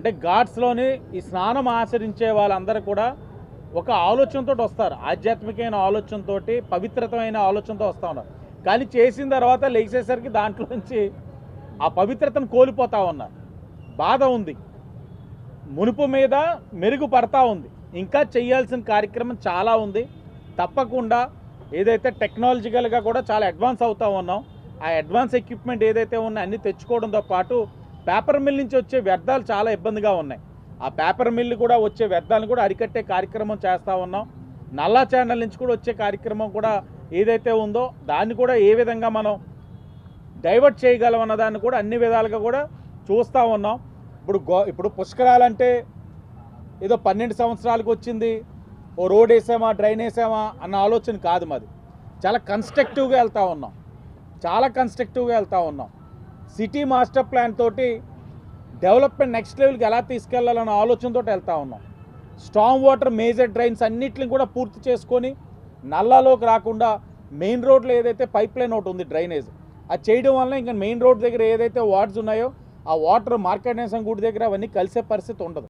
అంటే ఘాట్స్లోని ఈ స్నానం ఆచరించే వాళ్ళందరూ కూడా ఒక ఆలోచనతో వస్తారు. ఆధ్యాత్మికమైన ఆలోచనతో పవిత్రతమైన ఆలోచనతో వస్తూ ఉన్నారు. కానీ చేసిన తర్వాత లేచేసరికి దాంట్లో నుంచి ఆ పవిత్రతను కోల్పోతా ఉన్నారు. బాధ ఉంది. మునుపు మీద మెరుగుపడతా ఉంది. ఇంకా చేయాల్సిన కార్యక్రమం చాలా ఉంది. తప్పకుండా ఏదైతే టెక్నాలజికల్గా కూడా చాలా అడ్వాన్స్ అవుతా ఉన్నాం ఆ అడ్వాన్స్ ఎక్విప్మెంట్ ఏదైతే ఉన్నాయో అన్ని తెచ్చుకోవడంతో పాటు పేపర్ మిల్ నుంచి వచ్చే వ్యర్థాలు చాలా ఇబ్బందిగా ఉన్నాయి. ఆ పేపర్ మిల్లు కూడా వచ్చే వ్యర్థాలను కూడా అరికట్టే కార్యక్రమం చేస్తూ ఉన్నాం. నల్లా ఛానల్ నుంచి కూడా వచ్చే కార్యక్రమం కూడా ఏదైతే ఉందో దాన్ని కూడా ఏ విధంగా మనం డైవర్ట్ చేయగలమన్న దాన్ని కూడా అన్ని విధాలుగా కూడా చూస్తూ ఉన్నాం. ఇప్పుడు గో ఇప్పుడు పుష్కరాలంటే ఏదో పన్నెండు సంవత్సరాలకు వచ్చింది. ఓ రోడ్ వేసామా డ్రైన్ వేసామా అన్న ఆలోచన కాదు మాది. చాలా కన్స్ట్రక్టివ్గా వెళ్తూ ఉన్నాం. చాలా కన్స్ట్రక్టివ్గా వెళ్తూ ఉన్నాం. సిటీ మాస్టర్ ప్లాన్ తోటి డెవలప్మెంట్ నెక్స్ట్ లెవెల్కి ఎలా తీసుకెళ్ళాలన్న ఆలోచనతో వెళ్తూ ఉన్నాం. స్ట్రాంగ్ వాటర్ మేజర్ డ్రైన్స్ అన్నిటిని కూడా పూర్తి చేసుకొని నల్లాలోకి రాకుండా మెయిన్ రోడ్లో ఏదైతే పైప్ లైన్ ఒకటి ఉంది డ్రైనేజ్ అది చేయడం వల్ల ఇంకా మెయిన్ రోడ్ దగ్గర ఏదైతే వార్డ్స్ ఉన్నాయో ఆ వాటర్ మార్కెట్ గుడి దగ్గర అవన్నీ కలిసే పరిస్థితి ఉండదు.